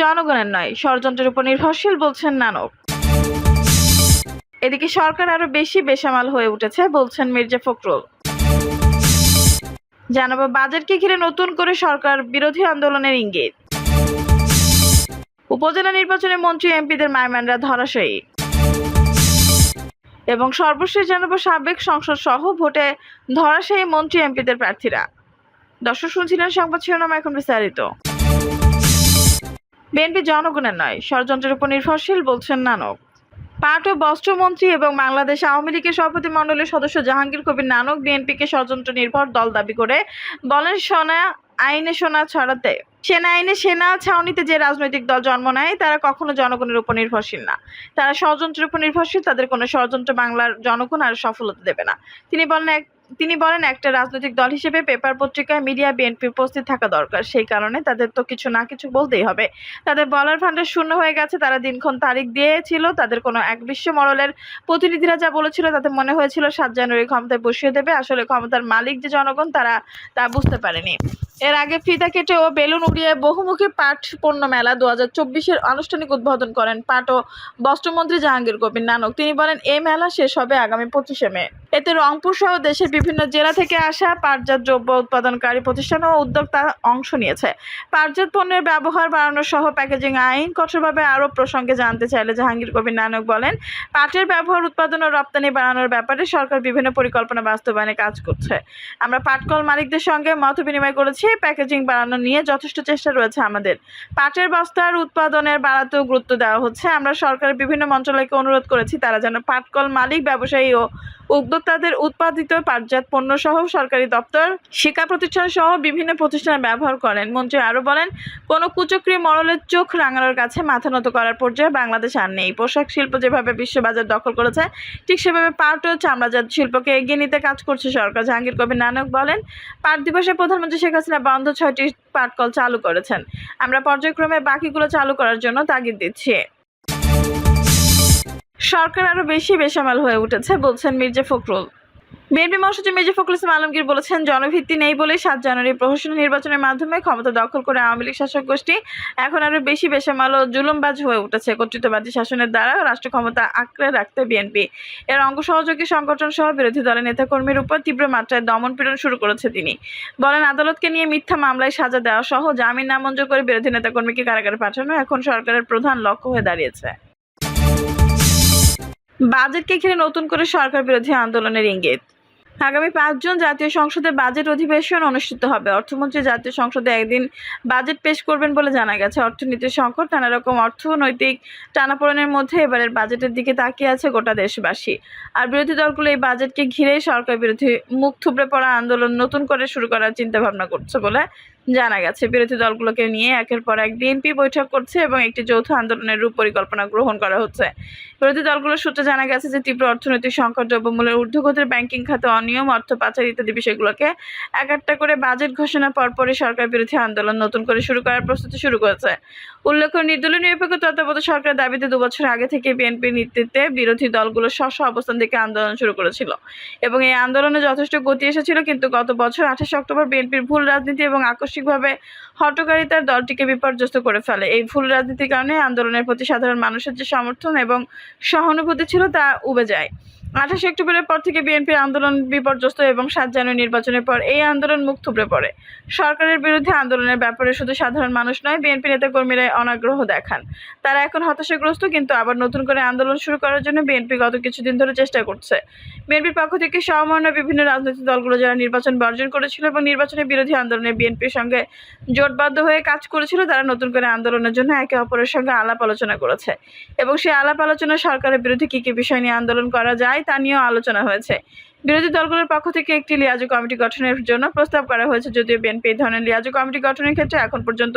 জনগণের নয়, ষড়যন্ত্রের উপর নির্ভরশীল বলছেন নানক। এদিকে সরকার আরও বেশি বেসামাল হয়ে উঠেছে, বলছেন মির্জা ফখরুল। জানাব বাজেটকে ঘিরে নতুন করে সরকার বিরোধী আন্দোলনের ইঙ্গিত। উপজেলা নির্বাচনে মন্ত্রী এমপিদের মায়মানরা ধরাশয়ী। এবং সর্বশেষ জানাব, সাবেক সংসদ সহ ভোটে ধরাশায়ী মন্ত্রী এমপিদের প্রার্থীরা। দর্শক শুনছিলেন সংবাদ শিরোনাম, এখন বিস্তারিত। বিএনপি জনগণের নয়, ষড়যন্ত্রের উপর নির্ভরশীল, বলছেন নানক। পাট ও বস্ত্রমন্ত্রী এবং বাংলাদেশ আওয়ামী লীগের সভাপতি মণ্ডলীর সদস্য জাহাঙ্গীর কবির নানক বিএনপিকে ষড়যন্ত্র নির্ভর দল দাবি করে বলেন, সোনা আইনে সোনা ছড়াতে সেনা আইনে সেনা ছাউনিতে যে রাজনৈতিক দল জন্ম নেয়, তারা কখনো জনগণের উপর নির্ভরশীল না। তারা ষড়যন্ত্রের উপর নির্ভরশীল, তাদের কোনো ষড়যন্ত্র বাংলার জনগণ আর সফলতা দেবে না। তিনি বলেন এক তিনি বলেন, একটা রাজনৈতিক দল হিসেবে পেপার পত্রিকায় মিডিয়া বিএনপি উপস্থিত থাকা দরকার। সেই কারণে তাদের তো কিছু না কিছু বলতেই হবে। তাদের বলার ভান্ডার শূন্য হয়ে গেছে। তারা দিনক্ষণ তারিখ দিয়েছিল। তাদের কোনো এক বিশ্ব মডেলের প্রতিনিধিরা যা বলেছিল তাতে মনে হয়েছিল, সাত জানুয়ারি ক্ষমতায় বসিয়ে দেবে। আসলে ক্ষমতার মালিক যে জনগণ, তারা তা বুঝতে পারেনি। এর আগে ফিতা কেটে ও বেলুন উড়িয়ে বহুমুখী পাট পণ্য মেলা দু হাজার চব্বিশের আনুষ্ঠানিক উদ্বোধন করেন পাট ও বস্ত্রমন্ত্রী জাহাঙ্গীর কবির নানক। তিনি বলেন এই মেলা শেষ হবে আগামী পঁচিশে মে। এতে রংপুর সহ দেশের বিভিন্ন জেলা থেকে আসা পাটজাত দ্রব্য উৎপাদনকারী প্রতিষ্ঠান ও উদ্যোক্তা অংশ নিয়েছে। পাটজাত পণ্যের ব্যবহার বাড়ানো সহ প্যাকেজিং আইন কঠোরভাবে আরও প্রসঙ্গে জানতে চাইলে জাহাঙ্গীর কবির নানক বলেন, পাটের ব্যবহার, উৎপাদন ও রপ্তানি বাড়ানোর ব্যাপারে সরকার বিভিন্ন পরিকল্পনা বাস্তবায়নে কাজ করছে। আমরা পাটকল মালিকদের সঙ্গে মত বিনিময় করেছি প্যাকেজিং বাড়ানো নিয়ে যথেষ্ট চেষ্টা রয়েছে আমাদের। পাটের বস্তার উৎপাদনের বাড়াতেও গুরুত্ব দেওয়া হচ্ছে। আমরা সরকারের বিভিন্ন মন্ত্রণালয়কে অনুরোধ করেছি, তারা যেন পাটকল মালিক, ব্যবসায়ী ও উদ্যোক্তাদের উৎপাদিত পাটজাত পণ্য সহ সরকারি দপ্তর, শিক্ষা প্রতিষ্ঠান সহ বিভিন্ন প্রতিষ্ঠানে ব্যবহার করেন। মন্ত্রী আরও বলেন, কোনো কুচক্রী মরলের চোখ রাঙানোর কাছে মাথা নত করার পর্যায়ে বাংলাদেশ আর নেই। পোশাক শিল্প যেভাবে বিশ্ববাজার দখল করেছে, ঠিক সেভাবে পাট ও চামড়াজাত শিল্পকে এগিয়ে নিতে কাজ করছে সরকার। জাহাঙ্গীর কবির নানক বলেন, পাট দিবসে প্রধানমন্ত্রী শেখ হাসিনা বন্ধ ছয়টি পাটকল চালু করেছেন। আমরা পর্যায়ক্রমে বাকিগুলো চালু করার জন্য তাগিদ দিচ্ছি। সরকার আরও বেশি বেসামাল হয়ে উঠেছে, বলছেন মির্জা ফখরুল। বিএনপি মহাসচিব মির্জা ফখরুল ইসলাম আলমগীর বলেছেন, জনভিত্তি নেই বলেই সাত জানুয়ারি প্রহসন নির্বাচনের মাধ্যমে ক্ষমতা দখল করে আওয়ামী লীগ শাসক গোষ্ঠী এখন আরও বেশি বেসামাল ও জুলুমবাজ হয়ে উঠেছে। কর্তৃত্ববাদী শাসনের দ্বারা রাষ্ট্র ক্ষমতা আঁকড়ে রাখতে বিএনপি। এর অঙ্গ সহযোগী সংগঠন সহ বিরোধী দলের নেতাকর্মীর উপর তীব্র মাত্রায় দমন পীড়ন শুরু করেছে তিনি। বলেন, আদালতকে নিয়ে মিথ্যা মামলায় সাজা দেওয়া সহ জামিন নামঞ্জুর করে বিরোধী নেতাকর্মীকে কারাগারে পাঠানো এখন সরকারের প্রধান লক্ষ্য হয়ে দাঁড়িয়েছে। বাজেটকে ঘিরে নতুন করে সরকার বিরোধী আন্দোলনের ইঙ্গিত। আগামী পাঁচ জুন জাতীয় সংসদে বাজেট অধিবেশন অনুষ্ঠিত হবে। অর্থমন্ত্রী জাতীয় সংসদে একদিন বাজেট পেশ করবেন বলে জানা গেছে। অর্থনীতির সংকট নানা রকম অর্থনৈতিক টানাপোড়েনের মধ্যে এবারের বাজেটের দিকে তাকিয়ে আছে গোটা দেশবাসী। আর বিরোধী দলগুলো এই বাজেটকে ঘিরেই সরকার বিরোধী মুখ থুবড়ে পড়া আন্দোলন নতুন করে শুরু করার চিন্তা ভাবনা করছে বলে জানা গেছে। বিরোধী দলগুলোকে নিয়ে একের পর এক বিএনপি বৈঠক করছে এবং একটি যৌথ আন্দোলনের রূপ পরিকল্পনা গ্রহণ করা হচ্ছে। বিরোধী দলগুলোর সূত্রে জানা গেছে যে, তীব্র অর্থনৈতিক সংকট, দ্রব্যমূল্যের ঊর্ধ্বগতির ব্যাংকিং খাতে অনিয়ম, অর্থ পাচার ইত্যাদি বিষয়গুলোকে এক একটা করে বাজেট ঘোষণার পরপরই সরকার বিরোধী আন্দোলন নতুন করে শুরু করার প্রস্তুতি শুরু করেছে। উল্লেখ্য, নির্দলীয় নিরপেক্ষ তত্ত্বাবধায়ক সরকারের দাবিতে দুবছর আগে থেকে বিএনপির নেতৃত্বে বিরোধী দলগুলো স্ব অবস্থান থেকে আন্দোলন শুরু করেছিল। এবং এই আন্দোলনে যথেষ্ট গতি এসেছিল, কিন্তু গত বছর আঠাশে অক্টোবর বিএনপির ভুল রাজনীতি এবং আকস্মিকভাবে হটকারিতার দলটিকে বিপর্যস্ত করে ফেলে। এই ভুল রাজনীতির কারণে আন্দোলনের প্রতি সাধারণ মানুষের যে সমর্থন এবং সহানুভূতি ছিল তা উবে যায়। আঠাশে অক্টোবরের পর থেকে বিএনপির আন্দোলন বিপর্যস্ত এবং সাত জানুয়ারি নির্বাচনের পর এই আন্দোলন মুখ থুবড়ে পড়ে। সরকারের বিরুদ্ধে আন্দোলনের ব্যাপারে শুধু সাধারণ মানুষ নয়, বিএনপি নেতাকর্মীরা অনাগ্রহ দেখান। তারা এখন হতাশাগ্রস্ত, কিন্তু আবার নতুন করে আন্দোলন শুরু করার জন্য বিএনপি গত কিছুদিন ধরে চেষ্টা করছে। বিএনপির পক্ষ থেকে সমন্বয় বিভিন্ন রাজনৈতিক দলগুলো যারা নির্বাচন বর্জন করেছিল এবং নির্বাচনের বিরোধী আন্দোলনে বিএনপির সঙ্গে জোটবদ্ধ হয়ে কাজ করেছিল, তারা নতুন করে আন্দোলনের জন্য একে অপরের সঙ্গে আলাপ আলোচনা করেছে। এবং সেই আলাপ আলোচনা সরকারের বিরুদ্ধে কী কী বিষয় নিয়ে আন্দোলন করা যায় তা নিয়েও আলোচনা হয়েছে। বিরোধী দলগুলোর পক্ষ থেকে একটি লিয়াজু কমিটি গঠনের জন্য প্রস্তাব করা হয়েছে, যদিও বিএনপি এই ধরনের লিয়াজু কমিটি গঠনের ক্ষেত্রে এখন পর্যন্ত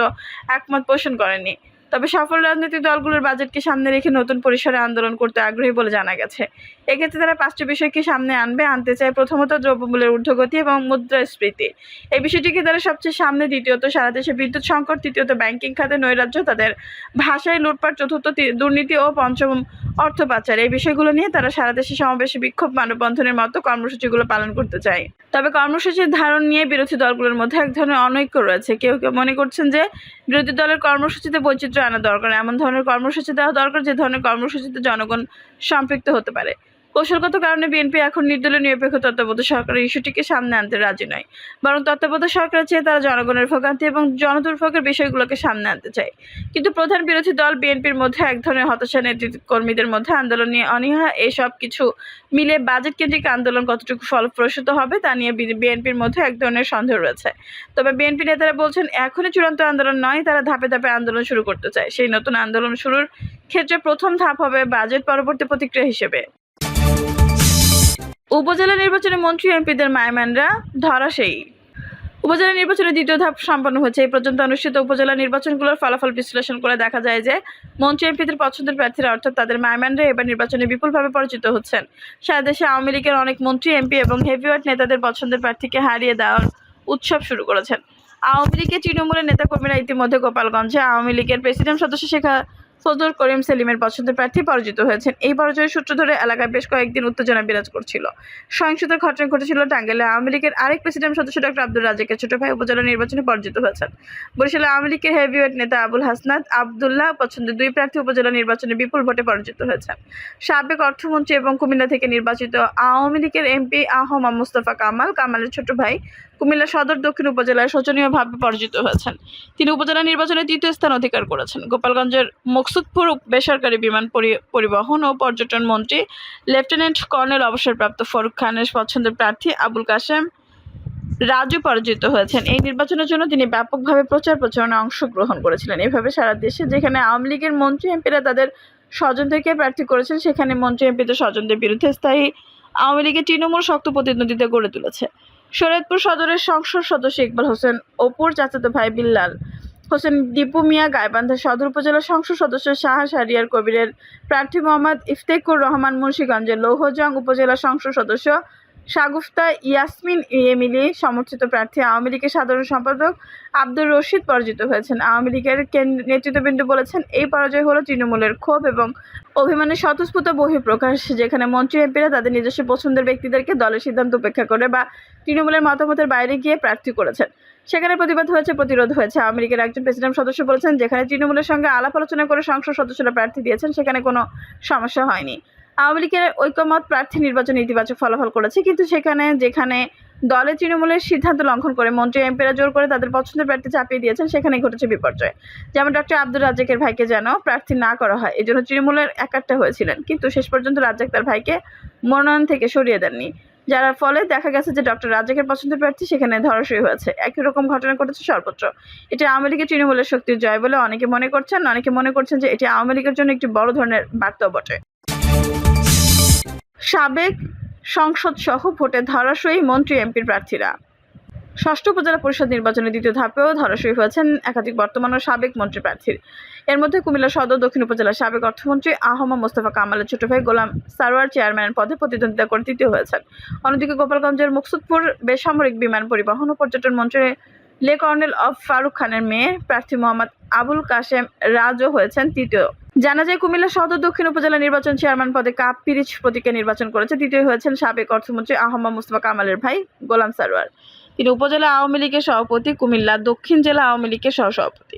একমত পোষণ করেনি। তবে সফল রাজনৈতিক দলগুলোর বাজেটকে সামনে রেখে নতুন পরিসরে আন্দোলন করতে আগ্রহী বলে জানা গেছে। এক্ষেত্রে তারা পাঁচটি বিষয়কে সামনে আনবে, আনতে চায় প্রথমত দ্রব্যমূল্যের ঊর্ধ্বগতি এবং মুদ্রাস্ফীতি। এই বিষয়টিকে তারা সবচেয়ে সামনে, দ্বিতীয়ত সারা দেশে বিদ্যুৎ সংকট, তৃতীয়ত ব্যাংকিং খাতে নৈরাজ্য, তাদের ভাষায় লুটপাট, চতুর্থ দুর্নীতি ও পঞ্চম অর্থ পাচার। এই বিষয়গুলো নিয়ে তারা সারা দেশে সমাবেশে বিক্ষোভ, মানববন্ধনের মতো কর্মসূচিগুলো পালন করতে চায়। তবে কর্মসূচির ধারণ নিয়ে বিরোধী দলগুলোর মধ্যে এক ধরনের অনৈক্য রয়েছে। কেউ কেউ মনে করছেন যে বিরোধী দলের কর্মসূচিতে বৈচিত্র্য আনা দরকার। এমন ধরনের কর্মসূচি দেওয়া দরকার যে ধরনের কর্মসূচিতে জনগণ সম্পৃক্ত হতে পারে। কৌশলগত কারণে বিএনপি এখন নির্দলীয় নিরপেক্ষ তত্ত্বাবধায়ক সরকারের ইস্যুটিকে সামনে আনতে রাজি নয়। বরং তত্ত্বাবধায়ক সরকারের চেয়ে তারা জনগণের ভোগান্তি এবং জনদুর্ভোগের বিষয়গুলোকে সামনে আনতে চায়। কিন্তু প্রধান বিরোধী দল বিএনপির মধ্যে এক ধরনের হতাশা নেতৃত্ব কর্মীদের মধ্যে আন্দোলন নিয়ে অনীহা, এসব কিছু মিলে বাজেট কেন্দ্রিক আন্দোলন কতটুকু ফলপ্রসূত হবে তা নিয়ে বিএনপির মধ্যে এক ধরনের সন্দেহ রয়েছে। তবে বিএনপি নেতারা বলছেন, এখনই চূড়ান্ত আন্দোলন নয়, তারা ধাপে ধাপে আন্দোলন শুরু করতে চায়। সেই নতুন আন্দোলন শুরুর ক্ষেত্রে প্রথম ধাপ হবে বাজেট পরবর্তী প্রতিক্রিয়া হিসেবে। উপজেলা নির্বাচনে মন্ত্রী এমপিদের মায়ম্যানরা ধরাশায়ী উপজেলা নির্বাচনের দ্বিতীয় ধাপ সম্পন্ন হয়েছে। এই পর্যন্ত অনুষ্ঠিত উপজেলা নির্বাচনগুলোর ফলাফল বিশ্লেষণ করে দেখা যায় যে, মন্ত্রী এমপিদের পছন্দের প্রার্থীরা অর্থাৎ তাদের মায়ম্যানরা এবার নির্বাচনে বিপুলভাবে পরিচিত হচ্ছেন। সারা দেশে আওয়ামী লীগের অনেক মন্ত্রী, এমপি এবং হেভিওয়েট নেতাদের পছন্দের প্রার্থীকে হারিয়ে দেওয়ার উৎসব শুরু করেছেন। আওয়ামী লীগের তৃণমূলের নেতাকর্মীরা ইতিমধ্যে গোপালগঞ্জে আওয়ামী লীগের প্রেসিডেন্ট সদস্য শেখা ফজলুল করিম সেলিমের পছন্দের প্রার্থী পরাজিত হয়েছেন। এই পরাজয়ের সূত্র ধরে এলাকায় বেশ কয়েকদিন উত্তেজনা বিরাজ করছিল। সহিংসতার ঘটনা ঘটেছিল টাঙ্গাইলে আওয়ামী লীগের আরেক প্রেসিডেন্ট সদস্য ডক্টর আব্দুল রাজাকের ছোট ভাই উপজেলা নির্বাচনে পরাজিত হয়েছেন। বরিশালে আওয়ামী লীগের হেভিওয়েট নেতা আবুল হাসনাত, আবদুল্লাহ পছন্দের দুই প্রার্থী উপজেলা নির্বাচনে বিপুল ভোটে পরাজিত হয়েছেন। সাবেক অর্থমন্ত্রী এবং কুমিল্লা থেকে নির্বাচিত আওয়ামী লীগের এমপি আহমা মুস্তফা কামাল, কামালের ছোট ভাই কুমিল্লা সদর দক্ষিণ উপজেলায় শোচনীয়ভাবে পরাজিত হয়েছেন। তিনি উপজেলা নির্বাচনে তৃতীয় স্থান অধিকার করেছেন। গোপালগঞ্জের মকসুদপুর বেসরকারি বিমান পরি- পরিবহন ও পর্যটন মন্ত্রী লেফটেন্যান্ট কর্নেল অবসরপ্রাপ্ত ফারুক খানের পছন্দের প্রার্থী আবুল কাশেম রাজু পরাজিত হয়েছেন। এই নির্বাচনের জন্য তিনি ব্যাপকভাবে প্রচার প্রচারণায় অংশগ্রহণ করেছিলেন। এভাবে সারা দেশে যেখানে আওয়ামী লীগের মন্ত্রী এমপিরা তাদের স্বজনদেরকে প্রার্থী করেছেন, সেখানে মন্ত্রী এমপিদের স্বজনদের বিরুদ্ধে স্থায়ী আওয়ামী লীগের তৃণমূল শক্ত প্রতিদ্বন্দ্বিতা গড়ে তুলেছে। শরীয়তপুর সদরের সংসদ সদস্য ইকবাল হোসেন, অপুর চাচাতো ভাই বিল্লাল, হোসেন দীপু মিয়া গাইবান্ধা সদর উপজেলা সংসদ সদস্য শাহ সারিয়ার কবিরের প্রার্থী মোহাম্মদ ইফতেকুর রহমান মুন্সীগঞ্জের লৌহজং উপজেলা সংসদ সদস্য শাগুফতা ইয়াসমিন এমিলি সমর্থিত প্রার্থী, আওয়ামী লীগের সাধারণ সম্পাদক আব্দুর রশিদ পরাজিত হয়েছেন। আওয়ামী লীগের নেতৃত্ববৃন্দ বলেছেন, এই পরাজয় হলো তৃণমূলের ক্ষোভ এবং অভিমানের স্বতঃস্ফূর্ত বহিঃপ্রকাশ, যেখানে মন্ত্রী এমপিরা তাদের নিজস্ব পছন্দের ব্যক্তিদেরকে দলের সিদ্ধান্ত উপেক্ষা করে বা তৃণমূলের মতামতের বাইরে গিয়ে প্রার্থী করেছেন। সেখানে প্রতিবাদ হয়েছে, প্রতিরোধ হয়েছে। লীগের একজন প্রেসিডেন্ট সদস্য বলেছেন, যেখানে তৃণমূলের সঙ্গে আলাপ আলোচনা করে সংসদ সদস্যরা প্রার্থী দিয়েছেন, সেখানে কোনো সমস্যা হয়নি। আওয়ামী লীগের ঐক্যমত প্রার্থী নির্বাচনে ইতিবাচক ফলাফল করেছে, কিন্তু সেখানে যেখানে দলে তৃণমূলের সিদ্ধান্ত লঙ্ঘন করে মন্ত্রী এমপিরা জোর করে তাদের পছন্দের প্রার্থী চাপিয়ে দিয়েছেন সেখানে ঘটেছে বিপর্যয়। যেমন ডক্টর আব্দুল রাজ্জাকের ভাইকে যেন প্রার্থী না করা হয় এই জন্য তৃণমূলের একাট্টা হয়েছিলেন, কিন্তু শেষ পর্যন্ত রাজ্জাক তার ভাইকে মনোনয়ন থেকে সরিয়ে দেননি। যার ফলে দেখা গেছে যে ডক্টর রাজ্জাকের পছন্দের প্রার্থী সেখানে ধরাশয়ী হয়েছে। একই রকম ঘটনা ঘটেছে সর্বত্র এটি আওয়ামী লীগের তৃণমূলের শক্তির জয় বলে অনেকে মনে করছেন, অনেকে মনে করছেন যে এটি আওয়ামী লীগের জন্য একটি বড় ধরনের বার্তাও বটে। সাবেক সংসদ সহ ভোটে ধরাশয়ী মন্ত্রী এমপির প্রার্থীরা। ষষ্ঠ উপজেলা পরিষদ নির্বাচনের দ্বিতীয় ধাপেও ধরাশয়ী হয়েছেন একাধিক বর্তমান ও সাবেক মন্ত্রী প্রার্থীর। এর মধ্যে কুমিল্লা সদর, দক্ষিণ উপজেলার সাবেক অর্থমন্ত্রী আহমদ মোস্তফা কামালের ছোট ভাই গোলাম সারোয়ার চেয়ারম্যানের পদে প্রতিদ্বন্দ্বিতা করে তৃতীয় হয়েছেন। অন্যদিকে গোপালগঞ্জের মুকসুদপুর বেসামরিক বিমান পরিবহন ও পর্যটন মন্ত্রী লে কর্নেল অফ ফারুক খানের মেয়ে প্রার্থী মোহাম্মদ আবুল কাশেম রাজও হয়েছেন তৃতীয়। জানা যায় কুমিল্লা সদর দক্ষিণ উপজেলা নির্বাচন চেয়ারম্যান পদে কাপ পিরিচ প্রতীকে নির্বাচন করেছে। তৃতীয় হয়েছেন সাবেক অর্থমন্ত্রী আহমদ মুস্তফা কামালের ভাই গোলাম সারোয়ার। তিনি উপজেলা আওয়ামী লীগের সভাপতি, কুমিল্লা দক্ষিণ জেলা আওয়ামী লীগের সহসভাপতি।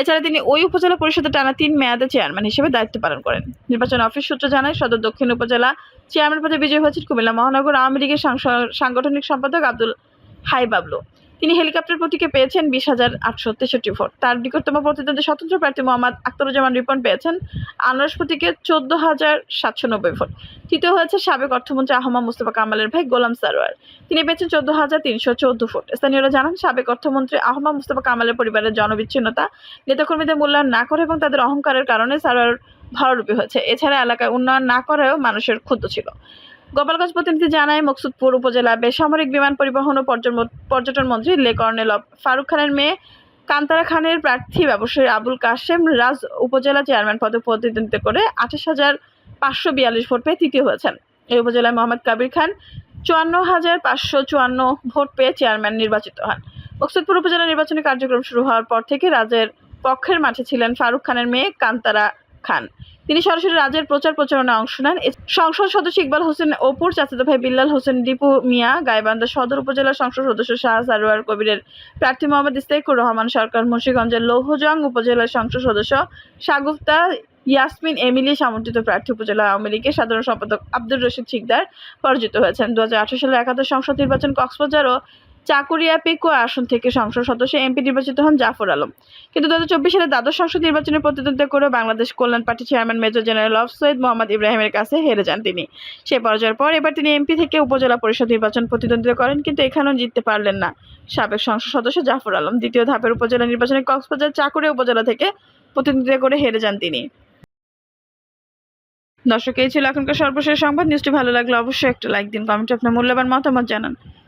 এছাড়া তিনি ওই উপজেলা পরিষদের টানা তিন মেয়াদে চেয়ারম্যান হিসেবে দায়িত্ব পালন করেন। নির্বাচন অফিস সূত্র জানায়, সদর দক্ষিণ উপজেলা চেয়ারম্যান পদে বিজয়ী হয়েছেন কুমিল্লা মহানগর আওয়ামী লীগের সাংগঠনিক সম্পাদক আব্দুল হাই বাবলু। তিনি হেলিকপ্টার প্রতীকে পেয়েছেন বিশ হাজার আটশো তেষট্টি ভোট। তার নিকটতম প্রতিদ্বন্দ্বী স্বতন্ত্র প্রার্থী মোহাম্মদ আখতারুজ্জামান রিপন পেয়েছেন আনারস প্রতীকে চোদ্দ হাজার সাতশো নব্বই ভোট। তৃতীয় হয়েছে সাবেক অর্থমন্ত্রী আহমদ মুস্তফা কামালের ভাই গোলাম সারোয়ার। তিনি পেয়েছেন চোদ্দ হাজার তিনশো চোদ্দ ভোট। স্থানীয়রা জানান, সাবেক অর্থমন্ত্রী আহমদ মুস্তফা কামালের পরিবারের জনবিচ্ছিন্নতা নেতাকর্মীদের মূল্যায়ন না করে এবং তাদের অহংকারের কারণে সারোয়ার ভরারূপী হয়েছে। এছাড়া এলাকায় উন্নয়ন না করেও মানুষের ক্ষুদ্র ছিল। গোপালগঞ্জ প্রতিনিধি জানায়, মকসুদপুর উপজেলা বেসামরিক বিমান পরিবহন ও পর্যটন- মন্ত্রী লে কর্নেল ফারুক খানের মেয়ে কান্তারা খানের প্রার্থী ব্যবসায়ী আবুল কাশেম রাজ উপজেলা চেয়ারম্যান পদে প্রতিদ্বন্দ্বিতা করে আঠাশ হাজার পাঁচশো বিয়াল্লিশ ভোট পেয়ে তৃতীয় হয়েছেন। এই উপজেলায় মোহাম্মদ কাবির খান চুয়ান্ন হাজার পাঁচশো চুয়ান্ন ভোট পেয়ে চেয়ারম্যান নির্বাচিত হন। মকসুদপুর উপজেলা নির্বাচনী কার্যক্রম শুরু হওয়ার পর থেকে রাজের পক্ষের মাঠে ছিলেন ফারুক খানের মেয়ে কান্তারা খান। তিনি সরাসরি রাজ্যের প্রচার প্রচারণায় অংশ নেন। সংসদ সদস্য ইকবাল হোসেন অপুর, চাচাতো ভাই বিল্লাল হোসেন, দীপু মিয়া, গাইবান্ধা সদর উপজেলা সংসদ সদস্য শাহ সারোয়ার কবিরের প্রার্থী মোহাম্মদ ইস্তাকুর রহমান সরকার, মুন্সিগঞ্জের লৌহজং উপজেলার সংসদ সদস্য শাগুফতা ইয়াসমিন এমিলি সমর্থিত প্রার্থী উপজেলা আওয়ামী লীগের সাধারণ সম্পাদক আব্দুর রশিদ শিকদার পরাজিত হয়েছেন। দু সালের একাদশ সংসদ নির্বাচন কক্সবাজার ও চাকুরিয়া পেকুয়া আসন থেকে সংসদ সদস্য এমপি নির্বাচিত হন জাফর আলম। কিন্তু দু হাজার চব্বিশ সালে দ্বাদশ সংসদ নির্বাচনে প্রতিদ্বন্দ্বিতা করে Bangladesh Kalyan Party chairman major general of Syed Mohammad ইব্রাহিমের কাছে হেরে যান তিনি। সে পরাজয়ের পর এবার তিনি এমপি থেকে উপজেলা পরিষদ নির্বাচন প্রতিদ্বন্দ্বিতা করেন, কিন্তু এখানেও জিততে পারলেন না। সাবেক সংসদ সদস্য জাফর আলম দ্বিতীয় ধাপের উপজেলা নির্বাচনে কক্সবাজার চাকুরিয়া উপজেলা থেকে প্রতিদ্বন্দ্বিতা করে হেরে যান তিনি। দর্শক, এই ছিল এখনকার সর্বশেষ সংবাদ। নিউজটি ভালো লাগলে অবশ্যই একটা লাইক দিন, কমেন্টে আপনার মূল্যবান মতামত জানান।